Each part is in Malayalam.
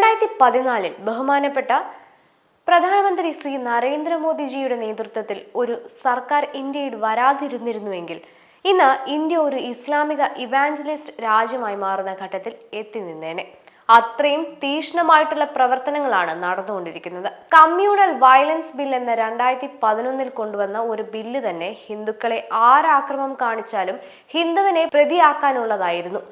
രണ്ടായിരത്തി പതിനാലിൽ ബഹുമാനപ്പെട്ട പ്രധാനമന്ത്രി ശ്രീ നരേന്ദ്രമോദിജിയുടെ നേതൃത്വത്തിൽ ഒരു സർക്കാർ ഇന്ത്യയിൽ വരാതിരുന്നിരുന്നുവെങ്കിൽ ഇന്ന് ഇന്ത്യ ഒരു ഇസ്ലാമിക ഇവാഞ്ചലിസ്റ്റ് രാജ്യമായി മാറുന്ന ഘട്ടത്തിൽ എത്തി നിന്നേനെ. അത്രയും തീക്ഷ്ണമായിട്ടുള്ള പ്രവർത്തനങ്ങളാണ് നടന്നുകൊണ്ടിരിക്കുന്നത്. കമ്മ്യൂണൽ വയലൻസ് ബിൽ എന്ന രണ്ടായിരത്തി പതിനൊന്നിൽ കൊണ്ടുവന്ന ഒരു ബില്ല് തന്നെ ഹിന്ദുക്കളെ ആരാക്രമം കാണിച്ചാലും ഹിന്ദുവിനെ പ്രതിയാക്കാനുള്ളതായിരുന്നു.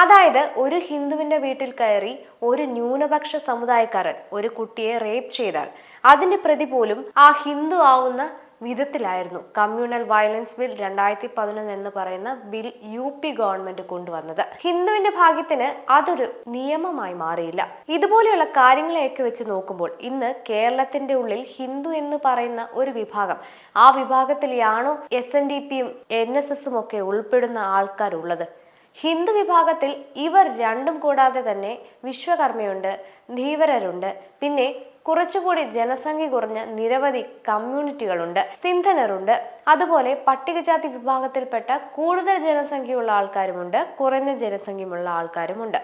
അതായത് ഒരു ഹിന്ദുവിന്റെ വീട്ടിൽ കയറി ഒരു ന്യൂനപക്ഷ സമുദായക്കാരൻ ഒരു കുട്ടിയെ റേപ്പ് ചെയ്താൽ അതിന്റെ പ്രതി പോലും ആ ഹിന്ദു ആവുന്ന വിധത്തിലായിരുന്നു. കമ്മ്യൂണൽ വയലൻസ് ബിൽ രണ്ടായിരത്തി പതിനൊന്ന് എന്ന് പറയുന്ന ബിൽ യു പി ഗവൺമെന്റ് കൊണ്ടുവന്നത്. ഹിന്ദുവിന്റെ ഭാഗ്യത്തിന് അതൊരു നിയമമായി മാറിയില്ല. ഇതുപോലെയുള്ള കാര്യങ്ങളെയൊക്കെ വെച്ച് നോക്കുമ്പോൾ ഇന്ന് കേരളത്തിന്റെ ഉള്ളിൽ ഹിന്ദു എന്ന് പറയുന്ന ഒരു വിഭാഗം ആ വിഭാഗത്തിലാണോ എസ് എൻ ഡി പിയും എൻ എസ് എസും ഒക്കെ ഉൾപ്പെടുന്ന ആൾക്കാരുള്ളത്? ഹിന്ദു വിഭാഗത്തിൽ ഇവർ രണ്ടും കൂടാതെ തന്നെ വിശ്വകർമ്മയുണ്ട് ധീവരരുണ്ട്. പിന്നെ കുറച്ചുകൂടി ജനസംഖ്യ കുറഞ്ഞ നിരവധി കമ്മ്യൂണിറ്റികളുണ്ട് സിന്ധനറുണ്ട് അതുപോലെ പട്ടികജാതി വിഭാഗത്തിൽപ്പെട്ട കൂടുതൽ ജനസംഖ്യയുള്ള ആൾക്കാരുമുണ്ട് കുറഞ്ഞ ജനസംഖ്യയുള്ള ആൾക്കാരുമുണ്ട്.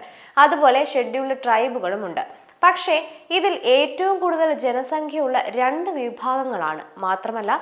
അതുപോലെ ഷെഡ്യൂൾഡ് ട്രൈബുകളുമുണ്ട്. പക്ഷേ ഇതിൽ ഏറ്റവും കൂടുതൽ ജനസംഖ്യയുള്ള രണ്ട് വിഭാഗങ്ങളാണ്. മാത്രമല്ല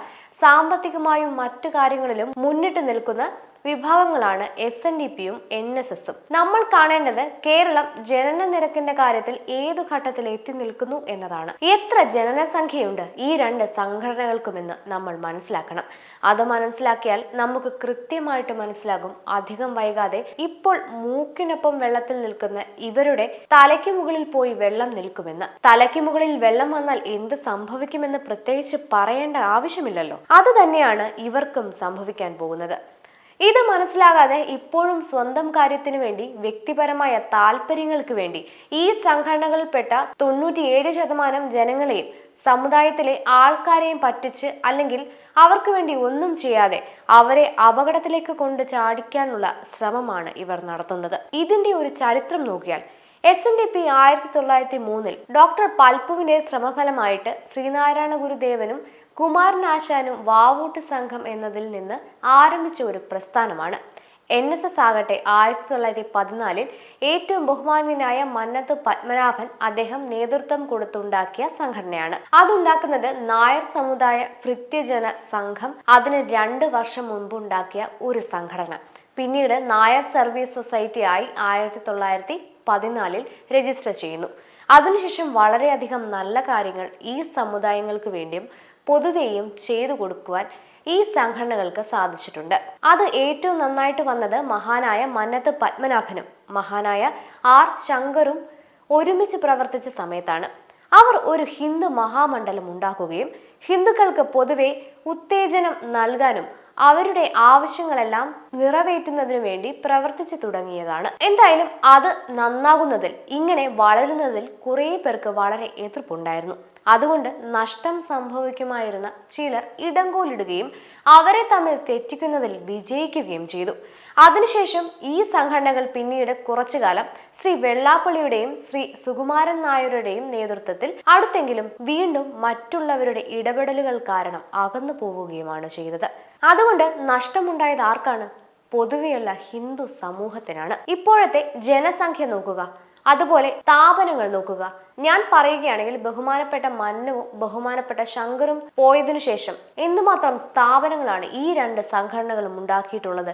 സാമ്പത്തികമായും മറ്റു കാര്യങ്ങളിലും മുന്നിട്ട് നിൽക്കുന്ന വിഭാഗങ്ങളാണ് എസ് എൻ ഡി പിയും എൻ എസ് എസും നമ്മൾ കാണേണ്ടത് കേരളം ജനന നിരക്കിന്റെ കാര്യത്തിൽ ഏതു ഘട്ടത്തിൽ എത്തി നിൽക്കുന്നു എന്നതാണ്. എത്ര ജനനസംഖ്യയുണ്ട് ഈ രണ്ട് സംഘടനകൾക്കുമെന്ന് നമ്മൾ മനസ്സിലാക്കണം. അത് മനസ്സിലാക്കിയാൽ നമുക്ക് കൃത്യമായിട്ട് മനസ്സിലാകും. അധികം വൈകാതെ ഇപ്പോൾ മൂക്കിനൊപ്പം വെള്ളത്തിൽ നിൽക്കുന്ന ഇവരുടെ തലയ്ക്ക് മുകളിൽ പോയി വെള്ളം നിൽക്കുമെന്ന്. തലയ്ക്ക് മുകളിൽ വെള്ളം വന്നാൽ എന്ത് സംഭവിക്കുമെന്ന് പ്രത്യേകിച്ച് പറയേണ്ട ആവശ്യമില്ലല്ലോ. അത് തന്നെയാണ് ഇവർക്കും സംഭവിക്കാൻ പോകുന്നത്. ഇത് മനസ്സിലാകാതെ ഇപ്പോഴും സ്വന്തം കാര്യത്തിന് വേണ്ടി വ്യക്തിപരമായ താല്പര്യങ്ങൾക്ക് വേണ്ടി ഈ സംഘടനകളിൽപ്പെട്ട തൊണ്ണൂറ്റിയേഴ് ശതമാനം ജനങ്ങളെയും സമുദായത്തിലെ ആൾക്കാരെയും പറ്റിച്ച് അല്ലെങ്കിൽ അവർക്ക് വേണ്ടി ഒന്നും ചെയ്യാതെ അവരെ അപകടത്തിലേക്ക് കൊണ്ട് ചാടിക്കാനുള്ള ശ്രമമാണ് ഇവർ നടത്തുന്നത്. ഇതിന്റെ ഒരു ചരിത്രം നോക്കിയാൽ എസ് എൻ ഡി പി ആയിരത്തി തൊള്ളായിരത്തി മൂന്നിൽ ഡോക്ടർ പൽപ്പുവിന്റെ ശ്രമഫലമായിട്ട് ശ്രീനാരായണ ഗുരുദേവനും കുമാരനാശാനും വാവൂട്ട് സംഘം എന്നതിൽ നിന്ന് ആരംഭിച്ച ഒരു പ്രസ്ഥാനമാണ്. എൻ എസ് എസ് ആകട്ടെ ആയിരത്തി തൊള്ളായിരത്തി പതിനാലിൽ ഏറ്റവും ബഹുമാന്യനായ മന്നത്ത് പത്മനാഭൻ അദ്ദേഹം നേതൃത്വം കൊടുത്തുണ്ടാക്കിയ സംഘടനയാണ്. അതുണ്ടാക്കുന്നത് നായർ സമുദായ ഭൃത്യജന സംഘം അതിന് രണ്ട് വർഷം മുൻപ് ഉണ്ടാക്കിയ ഒരു സംഘടന. പിന്നീട് നായർ സർവീസ് സൊസൈറ്റി ആയി ആയിരത്തി തൊള്ളായിരത്തി പതിനാലിൽ രജിസ്റ്റർ ചെയ്യുന്നു. അതിനുശേഷം വളരെയധികം നല്ല കാര്യങ്ങൾ ഈ സമുദായങ്ങൾക്ക് വേണ്ടിയും പൊതുവെയും ചെയ്തു കൊടുക്കുവാൻ ഈ സംഘടനകൾക്ക് സാധിച്ചിട്ടുണ്ട്. അത് ഏറ്റവും നന്നായിട്ട് വന്നത് മഹാനായ മന്നത്ത് പത്മനാഭനും മഹാനായ ആർ ശങ്കറും ഒരുമിച്ച് പ്രവർത്തിച്ച സമയത്താണ്. അവർ ഒരു ഹിന്ദു മഹാമണ്ഡലം ഉണ്ടാക്കുകയും ഹിന്ദുക്കൾക്ക് പൊതുവെ ഉത്തേജനം നൽകാനും അവരുടെ ആവശ്യങ്ങളെല്ലാം നിറവേറ്റുന്നതിനു വേണ്ടി പ്രവർത്തിച്ചു തുടങ്ങിയതാണ്. എന്തായാലും അത് നന്നാകുന്നതിൽ ഇങ്ങനെ വളരുന്നതിൽ കുറേ പേർക്ക് വളരെ എതിർപ്പുണ്ടായിരുന്നു. അതുകൊണ്ട് നഷ്ടം സംഭവിക്കുമായിരുന്ന ചിലർ ഇടങ്കോലിടുകയും അവരെ തമ്മിൽ തെറ്റിക്കുന്നതിൽ വിജയിക്കുകയും ചെയ്തു. അതിനുശേഷം ഈ സംഘടനകൾ പിന്നീട് കുറച്ചു കാലം ശ്രീ വെള്ളാപ്പള്ളിയുടെയും ശ്രീ സുകുമാരൻ നായരുടെയും നേതൃത്വത്തിൽ അടുത്തെങ്കിലും വീണ്ടും മറ്റുള്ളവരുടെ ഇടപെടലുകൾ കാരണം അകന്നു പോവുകയുമാണ് ചെയ്തത്. അതുകൊണ്ട് നഷ്ടമുണ്ടായത് ആർക്കാണ്? പൊതുവെയുള്ള ഹിന്ദു സമൂഹത്തിനാണ്. ഇപ്പോഴത്തെ ജനസംഖ്യ നോക്കുക അതുപോലെ സ്ഥാപനങ്ങൾ നോക്കുക. ഞാൻ പറയുകയാണെങ്കിൽ ബഹുമാനപ്പെട്ട മന്നുവും ബഹുമാനപ്പെട്ട ശങ്കറും പോയതിനു ശേഷം എന്തുമാത്രം സ്ഥാപനങ്ങളാണ് ഈ രണ്ട് സംഘടനകളും ഉണ്ടാക്കിയിട്ടുള്ളത്?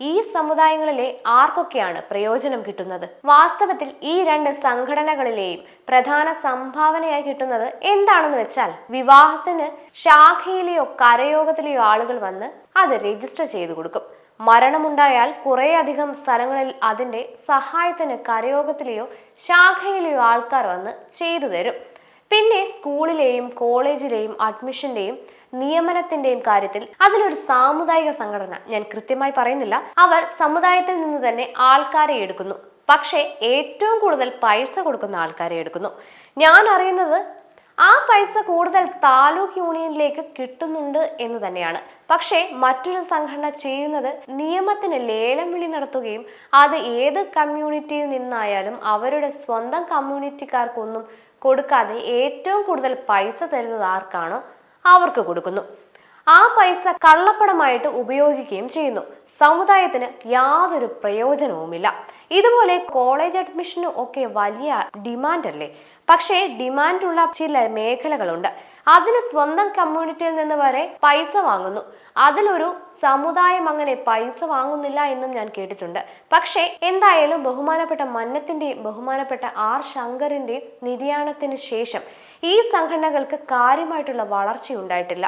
ഈ സമുദായങ്ങളിലെ ആർക്കൊക്കെയാണ് പ്രയോജനം കിട്ടുന്നത്? വാസ്തവത്തിൽ ഈ രണ്ട് സംഘടനകളിലെയും പ്രധാന സംഭാവനയായി കിട്ടുന്നത് എന്താണെന്ന് വെച്ചാൽ വിവാഹത്തിന് ശാഖയിലെയോ കരയോഗത്തിലെയോ ആളുകൾ വന്ന് അത് രജിസ്റ്റർ ചെയ്തു കൊടുക്കും. മരണമുണ്ടായാൽ കുറേയധികം സ്ഥലങ്ങളിൽ അതിന്റെ സഹായത്തിന് കരയോഗത്തിലെയോ ശാഖയിലെയോ ആൾക്കാർ വന്ന് ചെയ്തു തരും. പിന്നെ സ്കൂളിലെയും കോളേജിലെയും അഡ്മിഷന്റെയും നിയമനത്തിന്റെയും കാര്യത്തിൽ അതിലൊരു സാമുദായിക സംഘടന ഞാൻ കൃത്യമായി പറയുന്നില്ല. അവർ സമുദായത്തിൽ നിന്ന് തന്നെ ആൾക്കാരെ എടുക്കുന്നു. പക്ഷേ ഏറ്റവും കൂടുതൽ പൈസ കൊടുക്കുന്ന ആൾക്കാരെ എടുക്കുന്നു. ഞാൻ അറിയുന്നത് ആ പൈസ കൂടുതൽ താലൂക്ക് യൂണിയനിലേക്ക് കിട്ടുന്നുണ്ട് എന്ന് തന്നെയാണ്. പക്ഷേ മറ്റൊരു സംഘടന ചെയ്യുന്നത് നിയമത്തിന് ലേലം വിളി നടത്തുകയും അത് ഏത് കമ്മ്യൂണിറ്റിയിൽ നിന്നായാലും അവരുടെ സ്വന്തം കമ്മ്യൂണിറ്റിക്കാർക്കൊന്നും കൊടുക്കാതെ ഏറ്റവും കൂടുതൽ പൈസ തരുന്നത് ആർക്കാണോ അവർക്ക് കൊടുക്കുന്നു. ആ പൈസ കള്ളപ്പണമായിട്ട് ഉപയോഗിക്കുകയും ചെയ്യുന്നു. സമുദായത്തിന് യാതൊരു പ്രയോജനവുമില്ല. ഇതുപോലെ കോളേജ് അഡ്മിഷനും ഒക്കെ വലിയ ഡിമാൻഡ് അല്ലേ പക്ഷേ ഡിമാൻഡുള്ള ചില മേഖലകളുണ്ട്. അതിന് സ്വന്തം കമ്മ്യൂണിറ്റിയിൽ നിന്ന് വരെ പൈസ വാങ്ങുന്നു. അതിലൊരു സമുദായം അങ്ങനെ പൈസ വാങ്ങുന്നില്ല എന്നും ഞാൻ കേട്ടിട്ടുണ്ട്. പക്ഷേ എന്തായാലും ബഹുമാനപ്പെട്ട മന്നത്തിന്റെയും ബഹുമാനപ്പെട്ട ആർ ശങ്കറിന്റെയും നിര്യാണത്തിന് ശേഷം ഈ സംഘടനകൾക്ക് കാര്യമായിട്ടുള്ള വളർച്ച ഉണ്ടായിട്ടില്ല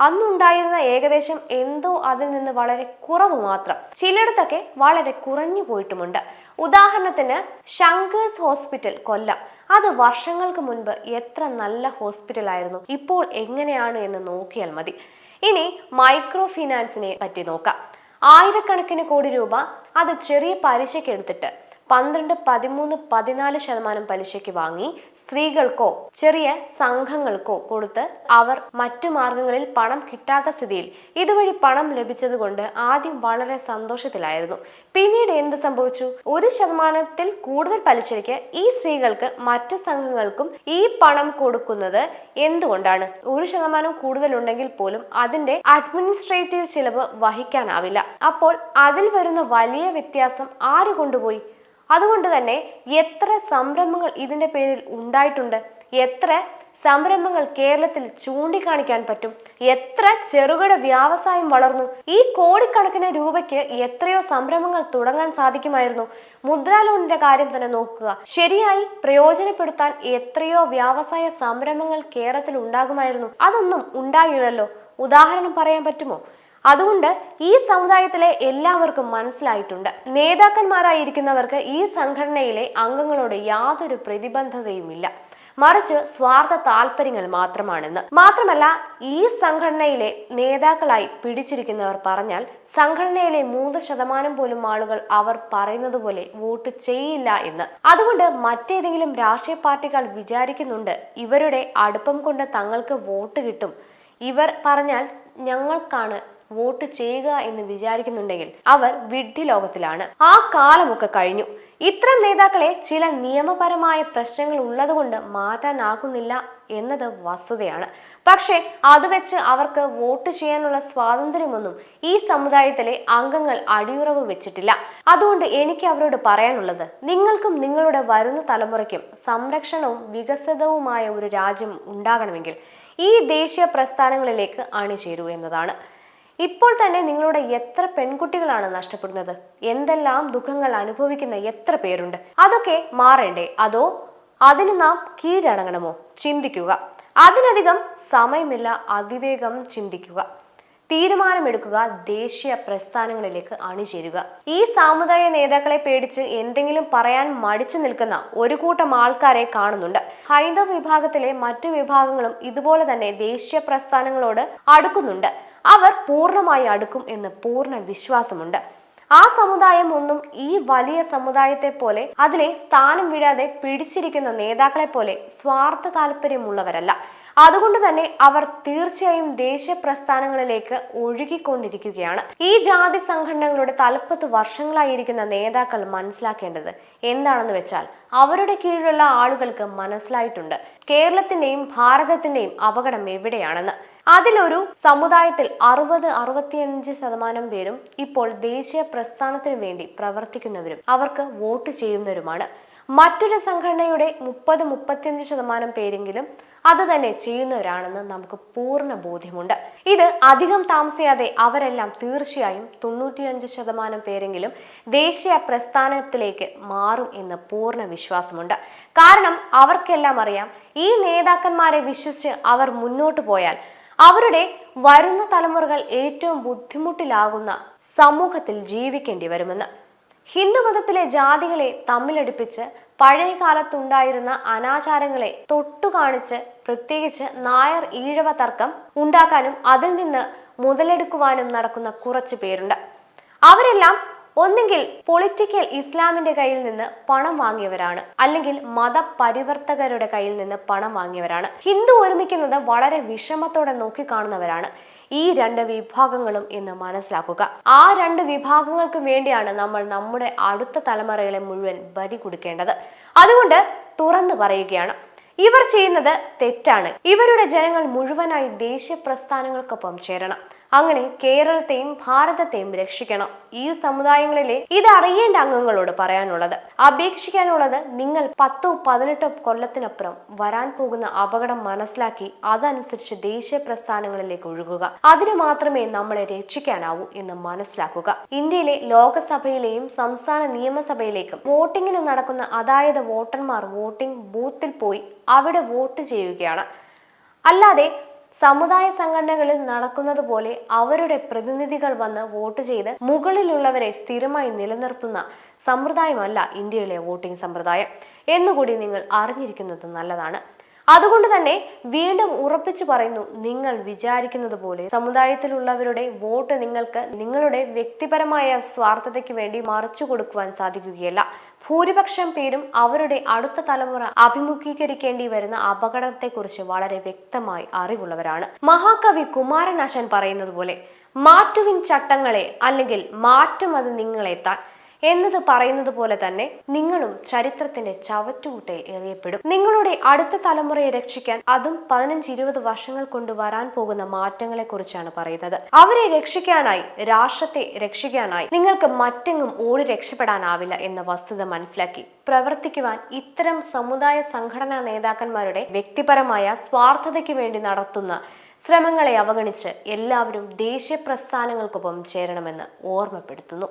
അന്നുണ്ടായിരുന്ന ഏകദേശം എന്തോ അതിൽ നിന്ന് വളരെ കുറവ് മാത്രം. ചിലയിടത്തൊക്കെ വളരെ കുറഞ്ഞു പോയിട്ടുമുണ്ട്. ഉദാഹരണത്തിന് ശങ്കേഴ്സ് ഹോസ്പിറ്റൽ കൊല്ലം. അത് വർഷങ്ങൾക്ക് മുൻപ് എത്ര നല്ല ഹോസ്പിറ്റലായിരുന്നു ഇപ്പോൾ എങ്ങനെയാണ് എന്ന് നോക്കിയാൽ മതി. ഇനി മൈക്രോ ഫിനാൻസിനെ പറ്റി നോക്കാം. ആയിരക്കണക്കിന് കോടി രൂപ അത് ചെറിയ പലിശയ്ക്ക് എടുത്തിട്ട് പന്ത്രണ്ട് പതിമൂന്ന് പതിനാല് ശതമാനം പലിശയ്ക്ക് വാങ്ങി സ്ത്രീകൾക്കോ ചെറിയ സംഘങ്ങൾക്കോ കൊടുത്ത് അവർ മറ്റു മാർഗങ്ങളിൽ പണം കിട്ടാത്ത സ്ഥിതിയിൽ ഇതുവഴി പണം ലഭിച്ചതുകൊണ്ട് ആദ്യം വളരെ സന്തോഷത്തിലായിരുന്നു. പിന്നീട് എന്ത് സംഭവിച്ചു? ഒരു ശതമാനത്തിൽ കൂടുതൽ പലിശയ്ക്ക് ഈ സ്ത്രീകൾക്ക് മറ്റു സംഘങ്ങൾക്കും ഈ പണം കൊടുക്കുന്നത് എന്തുകൊണ്ടാണ്? ഒരു ശതമാനം കൂടുതൽ ഉണ്ടെങ്കിൽ പോലും അതിന്റെ അഡ്മിനിസ്ട്രേറ്റീവ് ചിലവ് വഹിക്കാനാവില്ല. അപ്പോൾ അതിൽ വരുന്ന വലിയ വ്യത്യാസം ആര് കൊണ്ടുപോയി? അതുകൊണ്ട് തന്നെ എത്ര സംരംഭങ്ങൾ ഇതിന്റെ പേരിൽ ഉണ്ടായിട്ടുണ്ട്? എത്ര സംരംഭങ്ങൾ കേരളത്തിൽ ചൂണ്ടിക്കാണിക്കാൻ പറ്റും? എത്ര ചെറുകിട വ്യവസായം വളർന്നു? ഈ കോടിക്കണക്കിന് രൂപയ്ക്ക് എത്രയോ സംരംഭങ്ങൾ തുടങ്ങാൻ സാധിക്കുമായിരുന്നു. മുദ്രാ ലോണിന്റെ കാര്യം തന്നെ നോക്കുക. ശരിയായി പ്രയോജനപ്പെടുത്താൻ എത്രയോ വ്യവസായ സംരംഭങ്ങൾ കേരളത്തിൽ ഉണ്ടാകുമായിരുന്നു. അതൊന്നും ഉണ്ടായില്ലല്ലോ. ഉദാഹരണം പറയാൻ പറ്റുമോ? അതുകൊണ്ട് ഈ സമുദായത്തിലെ എല്ലാവർക്കും മനസ്സിലായിട്ടുണ്ട്. നേതാക്കന്മാരായിരിക്കുന്നവർക്ക് ഈ സംഘടനയിലെ അംഗങ്ങളോട് യാതൊരു പ്രതിബന്ധതയുമില്ല. മറിച്ച് സ്വാർത്ഥ താല്പര്യങ്ങൾ മാത്രമാണെന്ന്. മാത്രമല്ല ഈ സംഘടനയിലെ നേതാക്കളായി പിടിച്ചിരിക്കുന്നവർ പറഞ്ഞാൽ സംഘടനയിലെ മൂന്ന് ശതമാനം പോലും ആളുകൾ അവർ പറയുന്നത് പോലെ വോട്ട് ചെയ്യില്ല എന്ന്. അതുകൊണ്ട് മറ്റേതെങ്കിലും രാഷ്ട്രീയ പാർട്ടികൾ വിചാരിക്കുന്നുണ്ട് ഇവരുടെ അടുപ്പം കൊണ്ട് തങ്ങൾക്ക് വോട്ട് കിട്ടും. ഇവർ പറഞ്ഞാൽ ഞങ്ങൾക്കാണ് വോട്ട് ചെയ്യുക എന്ന് വിചാരിക്കുന്നുണ്ടെങ്കിൽ അവർ വിഡ്ഢി ലോകത്തിലാണ് ആ കാലമൊക്കെ കഴിഞ്ഞു. ഇത്തരം നേതാക്കളെ ചില നിയമപരമായ പ്രശ്നങ്ങൾ ഉള്ളതുകൊണ്ട് മാറ്റാനാകുന്നില്ല എന്നത് വസ്തുതയാണ്. പക്ഷേ അത് വെച്ച് അവർക്ക് വോട്ട് ചെയ്യാനുള്ള സ്വാതന്ത്ര്യമൊന്നും ഈ സമുദായത്തിലെ അംഗങ്ങൾ അടിയുറവ് വെച്ചിട്ടില്ല. അതുകൊണ്ട് എനിക്ക് അവരോട് പറയാനുള്ളത് നിങ്ങൾക്കും നിങ്ങളുടെ വരുന്ന തലമുറയ്ക്കും സംരക്ഷണവും വികസിതവുമായ ഒരു രാജ്യം ഉണ്ടാകണമെങ്കിൽ ഈ ദേശീയ പ്രസ്ഥാനങ്ങളിലേക്ക് അണിചേരൂ എന്നതാണ്. ഇപ്പോൾ തന്നെ നിങ്ങളുടെ എത്ര പെൺകുട്ടികളാണ് നഷ്ടപ്പെടുന്നത്? എന്തെല്ലാം ദുഃഖങ്ങൾ അനുഭവിക്കുന്ന എത്ര പേരുണ്ട്? അതൊക്കെ മാറണ്ടേ? അതോ അതിന് നാം കീഴടങ്ങണമോ? ചിന്തിക്കുക. അതിനധികം സമയമില്ല അതിവേഗം ചിന്തിക്കുക. തീരുമാനമെടുക്കുക ദേശീയ പ്രസ്ഥാനങ്ങളിലേക്ക് അണിചേരുക. ഈ സാമുദായിക നേതാക്കളെ പേടിച്ച് എന്തെങ്കിലും പറയാൻ മടിച്ചു നിൽക്കുന്ന ഒരു കൂട്ടം ആൾക്കാരെ കാണുന്നുണ്ട്. ഹൈന്ദവ വിഭാഗത്തിലെ മറ്റു വിഭാഗങ്ങളും ഇതുപോലെ തന്നെ ദേശീയ പ്രസ്ഥാനങ്ങളോട് അടുക്കുന്നുണ്ട്. അവർ പൂർണമായി അടുക്കും എന്ന് പൂർണ വിശ്വാസമുണ്ട്. ആ സമുദായം ഒന്നും ഈ വലിയ സമുദായത്തെ പോലെ അതിനെ സ്ഥാനം വിടാതെ പിടിച്ചിരിക്കുന്ന നേതാക്കളെ പോലെ സ്വാർത്ഥ താല്പര്യമുള്ളവരല്ല. അതുകൊണ്ട് തന്നെ അവർ തീർച്ചയായും ദേശീയ പ്രസ്ഥാനങ്ങളിലേക്ക് ഒഴുകിക്കൊണ്ടിരിക്കുകയാണ്. ഈ ജാതി സംഘടനകളുടെ തലപ്പത്ത് വർഷങ്ങളായിരിക്കുന്ന നേതാക്കൾ മനസ്സിലാക്കേണ്ടത് എന്താണെന്ന് വെച്ചാൽ അവരുടെ കീഴിലുള്ള ആളുകൾക്ക് മനസ്സിലായിട്ടുണ്ട്. കേരളത്തിന്റെയും ഭാരതത്തിന്റെയും അപകടം എവിടെയാണെന്ന്. അതിലൊരു സമുദായത്തിൽ അറുപത് അറുപത്തിയഞ്ച് ശതമാനം പേരും ഇപ്പോൾ ദേശീയ പ്രസ്ഥാനത്തിന് വേണ്ടി പ്രവർത്തിക്കുന്നവരും അവർക്ക് വോട്ട് ചെയ്യുന്നവരുമാണ്. മറ്റൊരു സംഘടനയുടെ മുപ്പത് മുപ്പത്തിയഞ്ച് ശതമാനം പേരെങ്കിലും അത് തന്നെ ചെയ്യുന്നവരാണെന്ന് നമുക്ക് പൂർണ ബോധ്യമുണ്ട്. ഇത് അധികം താമസിയാതെ അവരെല്ലാം തീർച്ചയായും തൊണ്ണൂറ്റിയഞ്ച് ശതമാനം പേരെങ്കിലും ദേശീയ പ്രസ്ഥാനത്തിലേക്ക് മാറും എന്ന് പൂർണ വിശ്വാസമുണ്ട്. കാരണം അവർക്കെല്ലാം അറിയാം ഈ നേതാക്കന്മാരെ വിശ്വസിച്ച് അവർ മുന്നോട്ട് പോയാൽ അവരുടെ വരുന്ന തലമുറകൾ ഏറ്റവും ബുദ്ധിമുട്ടിലാകുന്ന സമൂഹത്തിൽ ജീവിക്കേണ്ടി വരുമെന്ന്. ഹിന്ദുമതത്തിലെ ജാതികളെ തമ്മിലടുപ്പിച്ച് പഴയ കാലത്തുണ്ടായിരുന്ന അനാചാരങ്ങളെ തൊട്ടുകാണിച്ച് പ്രത്യേകിച്ച് നായർ ഈഴവ തർക്കം ഉണ്ടാക്കാനും അതിൽ നിന്ന് മുതലെടുക്കുവാനും നടക്കുന്ന കുറച്ച് പേരുണ്ട്. അവരെല്ലാം ഒന്നുകിൽ പൊളിറ്റിക്കൽ ഇസ്ലാമിന്റെ കയ്യിൽ നിന്ന് പണം വാങ്ങിയവരാണ്. അല്ലെങ്കിൽ മതപരിവർത്തകരുടെ കയ്യിൽ നിന്ന് പണം വാങ്ങിയവരാണ്. ഹിന്ദു ഒരുമിക്കുന്നത് വളരെ വിഷമത്തോടെ നോക്കിക്കാണുന്നവരാണ് ഈ രണ്ട് വിഭാഗങ്ങളും എന്ന് മനസ്സിലാക്കുക. ആ രണ്ട് വിഭാഗങ്ങൾക്കും വേണ്ടിയാണ് നമ്മൾ നമ്മുടെ അടുത്ത തലമുറകളെ മുഴുവൻ ബലി കൊടുക്കേണ്ടത്. അതുകൊണ്ട് തുറന്നു പറയുകയാണ്. ഇവർ ചെയ്യുന്നത് തെറ്റാണ്. ഇവരുടെ ജനങ്ങൾ മുഴുവനായി ദേശീയ പ്രസ്ഥാനങ്ങൾക്കൊപ്പം ചേരണം. അങ്ങനെ കേരളത്തെയും ഭാരതത്തെയും രക്ഷിക്കണം. ഈ സമുദായങ്ങളിലെ ഇത് അറിയേണ്ട അംഗങ്ങളോട് പറയാനുള്ളത്. അപേക്ഷിക്കാനുള്ളത് നിങ്ങൾ പത്തോ പതിനെട്ടോ കൊല്ലത്തിനപ്പുറം വരാൻ പോകുന്ന അപകടം മനസ്സിലാക്കി അതനുസരിച്ച് ദേശീയ പ്രസ്ഥാനങ്ങളിലേക്ക് ഒഴുകുക. അതിനു മാത്രമേ നമ്മളെ രക്ഷിക്കാനാവൂ എന്ന് മനസ്സിലാക്കുക. ഇന്ത്യയിലെ ലോകസഭയിലെയും സംസ്ഥാന നിയമസഭയിലേക്കും വോട്ടിങ്ങിന് നടക്കുന്ന അതായത് വോട്ടർമാർ വോട്ടിംഗ് ബൂത്തിൽ പോയി അവിടെ വോട്ട് ചെയ്യുകയാണ്. അല്ലാതെ സമുദായ സംഘടനകളിൽ നടക്കുന്നത് പോലെ അവരുടെ പ്രതിനിധികൾ വന്ന് വോട്ട് ചെയ്ത് മുകളിലുള്ളവരെ സ്ഥിരമായി നിലനിർത്തുന്ന സമ്പ്രദായമല്ല ഇന്ത്യയിലെ വോട്ടിംഗ് സമ്പ്രദായം. എന്നുകൂടി നിങ്ങൾ അറിഞ്ഞിരിക്കുന്നത് നല്ലതാണ്. അതുകൊണ്ട് തന്നെ വീണ്ടും ഉറപ്പിച്ചു പറയുന്നു നിങ്ങൾ വിചാരിക്കുന്നത് പോലെ സമുദായത്തിലുള്ളവരുടെ വോട്ട് നിങ്ങൾക്ക് നിങ്ങളുടെ വ്യക്തിപരമായ സ്വാർത്ഥതയ്ക്ക് വേണ്ടി മറിച്ചു കൊടുക്കുവാൻ സാധിക്കുകയല്ല. ഭൂരിപക്ഷം പേരും അവരുടെ അടുത്ത തലമുറ അഭിമുഖീകരിക്കേണ്ടി വരുന്ന അപകടത്തെക്കുറിച്ച് വളരെ വ്യക്തമായി അറിവുള്ളവരാണ്. മഹാകവി കുമാരനാശൻ പറയുന്നത് പോലെ മാറ്റുവിൻ ചട്ടങ്ങളെ അല്ലെങ്കിൽ മാറ്റം അത് നിങ്ങളെത്താൻ എന്നത് പറയുന്നത് പോലെ തന്നെ നിങ്ങളും ചരിത്രത്തിന്റെ ചവറ്റുകുട്ടയിൽ എറിയപ്പെടും. നിങ്ങളുടെ അടുത്ത തലമുറയെ രക്ഷിക്കാൻ അതും പതിനഞ്ച് ഇരുപത് വർഷങ്ങൾ കൊണ്ട് വരാൻ പോകുന്ന മാറ്റങ്ങളെ കുറിച്ചാണ് പറയുന്നത്. അവരെ രക്ഷിക്കാനായി രാഷ്ട്രത്തെ രക്ഷിക്കാനായി നിങ്ങൾക്ക് മറ്റെങ്ങും ഓടി രക്ഷപ്പെടാനാവില്ല എന്ന വസ്തുത മനസ്സിലാക്കി പ്രവർത്തിക്കുവാൻ ഇത്തരം സമുദായ സംഘടനാ നേതാക്കന്മാരുടെ വ്യക്തിപരമായ സ്വാർത്ഥതയ്ക്ക് വേണ്ടി നടത്തുന്ന ശ്രമങ്ങളെ അവഗണിച്ച് എല്ലാവരും ദേശീയ പ്രസ്ഥാനങ്ങൾക്കൊപ്പം ചേരണമെന്ന് ഓർമ്മപ്പെടുത്തുന്നു.